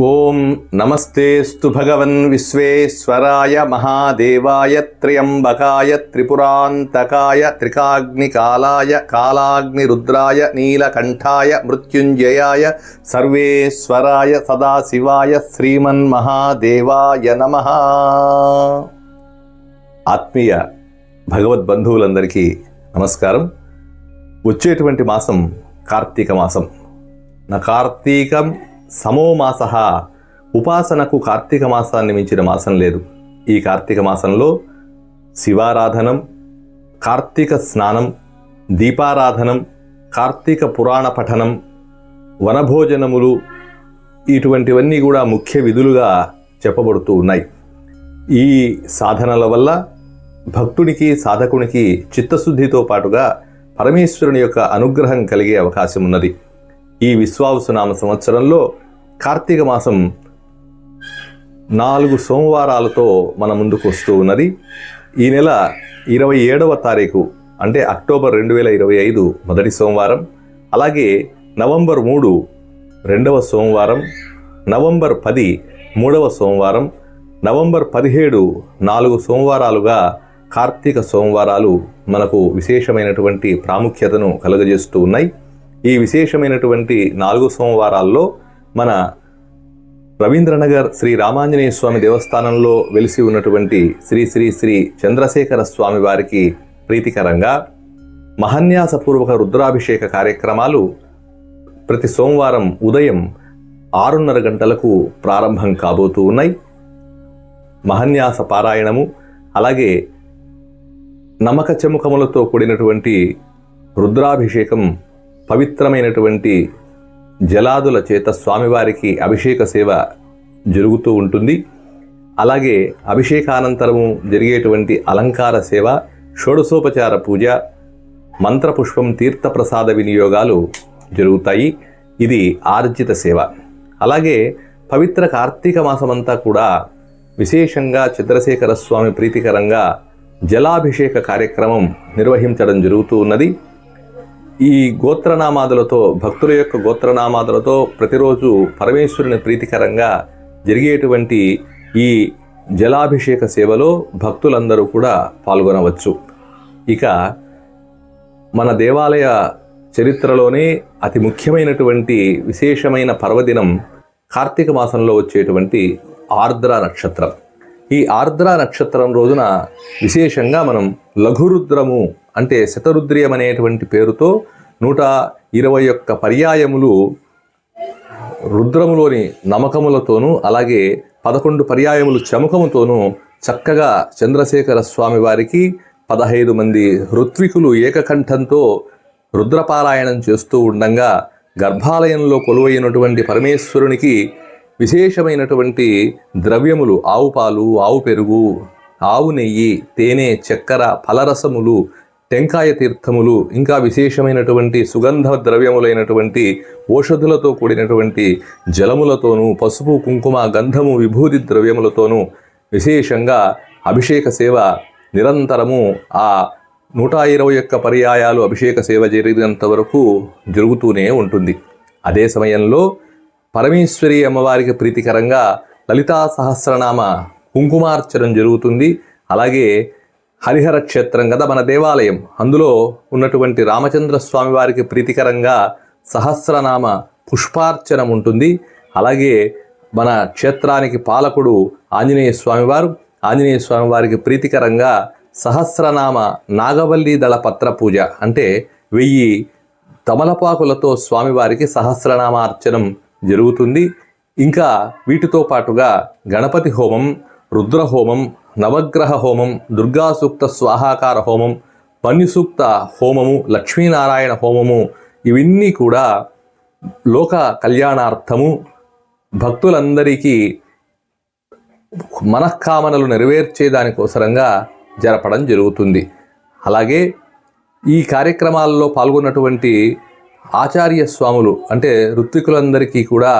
ఓం నమస్తేస్తు భగవన్ విశ్వేశ్వరాయ మహాదేవాయ త్ర్యంబకాయ త్రిపురాంతకాయ త్రికాగ్నికాలాయ కాలాగ్నిరుద్రాయ నీలకంఠాయ మృత్యుంజయాయ సర్వేశ్వరాయ సదాశివాయ శ్రీమన్మహాదేవాయ నమ. ఆత్మీయ భగవద్బంధువులందరికీ నమస్కారం. వచ్చేటువంటి మాసం కార్తీక మాసం. నా కార్తీకం సమో మాస ఉపాసనకు కార్తీక మాసాన్ని మించిన మాసం లేదు. ఈ కార్తీక మాసంలో శివారాధనం కార్తీక స్నానం దీపారాధనం కార్తీక పురాణ పఠనం వనభోజనములు ఇటువంటివన్నీ కూడా ముఖ్య విధులుగా చెప్పబడుతూ ఉన్నాయి. ఈ సాధనల వల్ల భక్తునికి సాధకునికి చిత్తశుద్ధితో పాటుగా పరమేశ్వరుని యొక్క అనుగ్రహం కలిగే అవకాశం ఉన్నది ఈ విశ్వావసునామ సంవత్సరంలో కార్తీక మాసం నాలుగు సోమవారాలతో మన ముందుకు వస్తూ ఉన్నది. ఈ నెల ఇరవై ఏడవ తారీఖు అంటే అక్టోబర్ రెండు వేల ఇరవై ఐదు మొదటి సోమవారం అలాగే నవంబర్ మూడు రెండవ సోమవారం నవంబర్ పది మూడవ సోమవారం నవంబర్ పదిహేడు నాలుగు సోమవారాలుగా కార్తీక సోమవారాలు మనకు విశేషమైనటువంటి ప్రాముఖ్యతను కలుగజేస్తూ ఉన్నాయి. ఈ విశేషమైనటువంటి నాలుగు సోమవారాల్లో మన రవీంద్రనగర్ శ్రీ రామాంజనేయ స్వామి దేవస్థానంలో వెలిసి ఉన్నటువంటి శ్రీ శ్రీ శ్రీ చంద్రశేఖర స్వామి వారికి ప్రీతికరంగా మహన్యాసపూర్వక రుద్రాభిషేక కార్యక్రమాలు ప్రతి సోమవారం ఉదయం ఆరున్నర గంటలకు ప్రారంభం కాబోతూ ఉన్నాయి. మహన్యాస పారాయణము అలాగే నమక చెముకములతో కూడినటువంటి రుద్రాభిషేకం పవిత్రమైనటువంటి జలాదుల చేత స్వామివారికి అభిషేక సేవ జరుగుతూ ఉంటుంది. అలాగే అభిషేకానంతరము జరిగేటువంటి అలంకార సేవ షోడశోపచార పూజ మంత్రపుష్పం తీర్థప్రసాద వినియోగాలు జరుగుతాయి. ఇది ఆర్జిత సేవ. అలాగే పవిత్ర కార్తీక మాసమంతా కూడా విశేషంగా చంద్రశేఖర స్వామి ప్రీతికరంగా జలాభిషేక కార్యక్రమం నిర్వహించడం జరుగుతూ ఉన్నది. ఈ గోత్రనామాదులతో భక్తుల యొక్క గోత్రనామాదులతో ప్రతిరోజు పరమేశ్వరుని ప్రీతికరంగా జరిగేటువంటి ఈ జలాభిషేక సేవలో భక్తులందరూ కూడా పాల్గొనవచ్చు. ఇక మన దేవాలయ చరిత్రలోనే అతి ముఖ్యమైనటువంటి విశేషమైన పర్వదినం కార్తీక మాసంలో వచ్చేటువంటి ఆర్ద్ర నక్షత్రం. ఈ ఆర్ద్ర నక్షత్రం రోజున విశేషంగా మనం లఘురుద్రము అంటే శతరుద్రియం అనేటువంటి పేరుతో నూట ఇరవై ఒక్క పర్యాయములు రుద్రములోని నమకములతోనూ అలాగే పదకొండు పర్యాయములు చమకముతోనూ చక్కగా చంద్రశేఖర స్వామి వారికి పదహైదు మంది ఋత్వికులు ఏకకంఠంతో రుద్రపారాయణం చేస్తూ ఉండంగా గర్భాలయంలో కొలువైనటువంటి పరమేశ్వరునికి విశేషమైనటువంటి ద్రవ్యములు ఆవు పాలు ఆవు పెరుగు ఆవు నెయ్యి తేనె చక్కెర ఫలరసములు టెంకాయ తీర్థములు ఇంకా విశేషమైనటువంటి సుగంధ ద్రవ్యములైనటువంటి ఔషధులతో కూడినటువంటి జలములతోనూ పసుపు కుంకుమ గంధము విభూతి ద్రవ్యములతోనూ విశేషంగా అభిషేక సేవ నిరంతరము ఆ నూట ఇరవై ఒక్క పర్యాయాలు అభిషేక సేవ జరిగినంత వరకు జరుగుతూనే ఉంటుంది. అదే సమయంలో పరమేశ్వరి అమ్మవారికి ప్రీతికరంగా లలితా సహస్రనామ కుంకుమార్చనం జరుగుతుంది. అలాగే హరిహర క్షేత్రం కదా మన దేవాలయం. అందులో ఉన్నటువంటి రామచంద్ర స్వామి వారికి ప్రీతికరంగా సహస్రనామ పుష్పార్చనం ఉంటుంది. అలాగే మన క్షేత్రానికి పాలకుడు ఆంజనేయ స్వామివారు ఆంజనేయ స్వామివారికి ప్రీతికరంగా సహస్రనామ నాగవల్లి దళ పత్ర పూజ. అంటే వెయ్యి తమలపాకులతో స్వామివారికి సహస్రనామార్చనం జరుగుతుంది. ఇంకా వీటితో పాటుగా గణపతి హోమం రుద్రహోమం నవగ్రహ హోమం దుర్గాసూక్త స్వాహాకార హోమం పన్నిసూక్త హోమము లక్ష్మీనారాయణ హోమము ఇవన్నీ కూడా లోక కళ్యాణార్థము భక్తులందరికీ మనఃకామనలు నెరవేర్చే దానికోసరంగా జరపడం జరుగుతుంది. అలాగే ఈ కార్యక్రమాల్లో పాల్గొన్నటువంటి ఆచార్య స్వాములు అంటే ఋత్వికులందరికీ కూడా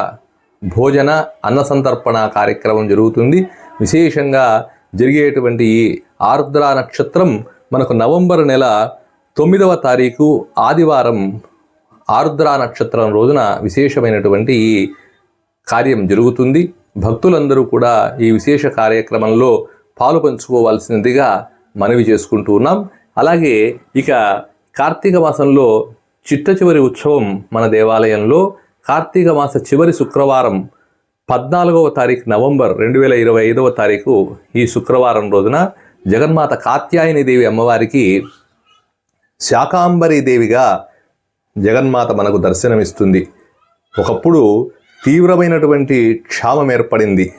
భోజన అన్న సంతర్పణ కార్యక్రమం జరుగుతుంది. విశేషంగా జరిగేటువంటి ఈ ఆర్ద్ర నక్షత్రం మనకు నవంబర్ నెల తొమ్మిదవ తారీఖు ఆదివారం ఆర్ద్ర నక్షత్రం రోజున విశేషమైనటువంటి ఈ కార్యం జరుగుతుంది. భక్తులందరూ కూడా ఈ విశేష కార్యక్రమంలో పాలు పంచుకోవాల్సినదిగా మనవి చేసుకుంటూ ఉన్నాం. అలాగే ఇక కార్తీక మాసంలో చిట్ట చివరి ఉత్సవం మన దేవాలయంలో. కార్తీక మాస చివరి శుక్రవారం పద్నాలుగవ తారీఖు నవంబర్ రెండు వేల ఇరవై ఐదవ తారీఖు ఈ శుక్రవారం రోజున జగన్మాత కాత్యాయని దేవి అమ్మవారికి శాకాంబరి దేవిగా జగన్మాత మనకు దర్శనమిస్తుంది. ఒకప్పుడు తీవ్రమైనటువంటి క్షామం ఏర్పడింది.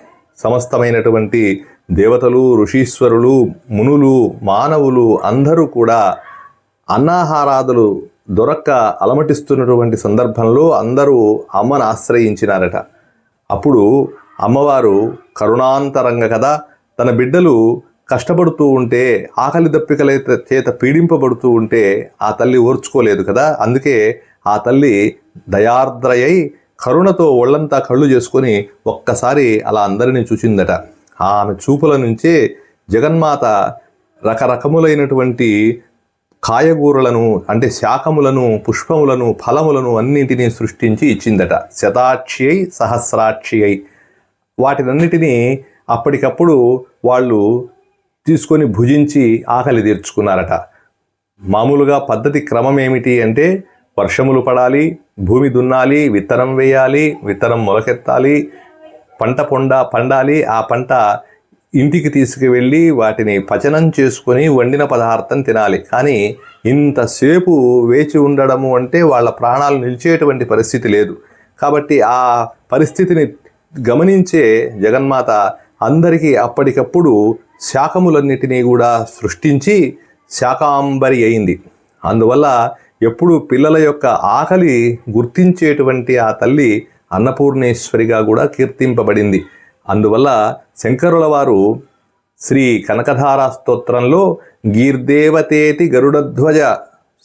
సమస్తమైనటువంటి దేవతలు ఋషీశ్వరులు మునులు మానవులు అందరూ కూడా అన్నాహారాదులు దొరక్క అలమటిస్తున్నటువంటి సందర్భంలో అందరూ అమ్మను ఆశ్రయించినారట. అప్పుడు అమ్మవారు కరుణాంతరంగ కదా తన బిడ్డలు కష్టపడుతూ ఉంటే ఆకలి దప్పికల చేత పీడింపబడుతూ ఉంటే ఆ తల్లి ఓర్చుకోలేదు కదా. అందుకే ఆ తల్లి దయార్ద్రయై కరుణతో ఒళ్ళంతా కళ్ళు చేసుకొని ఒక్కసారి అలా అందరినీ చూసిందట. ఆమె చూపుల నుంచే జగన్మాత రకరకములైనటువంటి కాయగూరలను అంటే శాఖములను పుష్పములను ఫలములను అన్నింటినీ సృష్టించి ఇచ్చిందట. శతాక్షి అయి సహస్రాక్షి అయి వాటినన్నిటినీ అప్పటికప్పుడు వాళ్ళు తీసుకొని భుజించి ఆకలి తీర్చుకున్నారట. మామూలుగా పద్ధతి క్రమం ఏమిటి అంటే వర్షములు పడాలి భూమి దున్నాలి విత్తనం వేయాలి విత్తనం మొలకెత్తాలి పంట పొండ పండాలి ఆ పంట ఇంటికి తీసుకువెళ్ళి వాటిని పచనం చేసుకొని వండిన పదార్థం తినాలి. కానీ ఇంతసేపు వేచి ఉండడము అంటే వాళ్ళ ప్రాణాలు నిలిచేటువంటి పరిస్థితి లేదు. కాబట్టి ఆ పరిస్థితిని గమనించే జగన్మాత అందరికీ అప్పటికప్పుడు శాఖములన్నిటినీ కూడా సృష్టించి శాకాంబరి అయింది. అందువల్ల ఎప్పుడు పిల్లల యొక్క ఆకలి గుర్తించేటువంటి ఆ తల్లి అన్నపూర్ణేశ్వరిగా కూడా కీర్తింపబడింది. అందువల్ల శంకరుల వారు శ్రీ కనకధారా స్తోత్రంలో గీర్దేవతేతి గరుడధ్వజ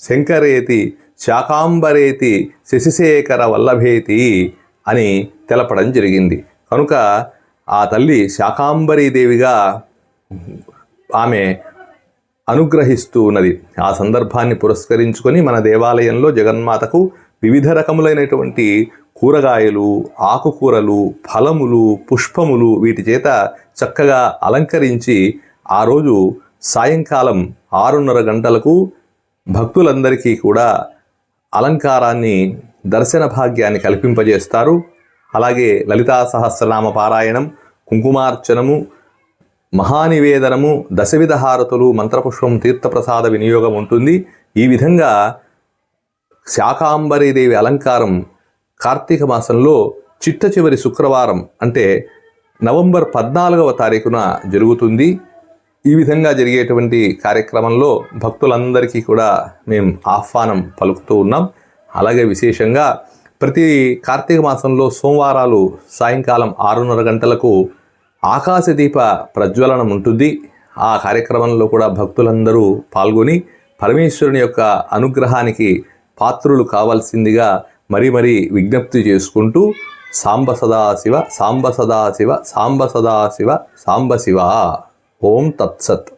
శంకరేతి శాకాంబరేతి శశిశేఖర వల్లభేతి అని తెలపడం జరిగింది. కనుక ఆ తల్లి శాకాంబరీదేవిగా ఆమె అనుగ్రహిస్తూ ఉన్నది. ఆ సందర్భాన్ని పురస్కరించుకొని మన దేవాలయంలో జగన్మాతకు వివిధ రకములైనటువంటి కూరగాయలు ఆకుకూరలు ఫలములు పుష్పములు వీటి చేత చక్కగా అలంకరించి ఆ రోజు సాయంకాలం ఆరున్నర గంటలకు భక్తులందరికీ కూడా అలంకారాన్ని దర్శన భాగ్యాన్ని కల్పింపజేస్తారు. అలాగే లలితా సహస్రనామ పారాయణం కుంకుమార్చనము మహానివేదనము దశవిధ హారతులు మంత్రపుష్పం తీర్థప్రసాద వినియోగం ఉంటుంది. ఈ విధంగా శాకాంబరీదేవి అలంకారం కార్తీక మాసంలో చిట్ట చివరి శుక్రవారం అంటే నవంబర్ పద్నాలుగవ తారీఖున జరుగుతుంది. ఈ విధంగా జరిగేటువంటి కార్యక్రమంలో భక్తులందరికీ కూడా మేము ఆహ్వానం పలుకుతూ ఉన్నాం. అలాగే విశేషంగా ప్రతి కార్తీక మాసంలో సోమవారాలు సాయంకాలం ఆరున్నర గంటలకు ఆకాశదీప ప్రజ్వలనం ఉంటుంది. ఆ కార్యక్రమంలో కూడా భక్తులందరూ పాల్గొని పరమేశ్వరుని యొక్క అనుగ్రహానికి పాత్రులు కావాల్సిందిగా మరీ మరీ విజ్ఞప్తి చేసుకుంటూ సాంబ సదాశివ సాంబ సదాశివ సాంబ సదాశివ సాంబ శివ. ఓం తత్సత్.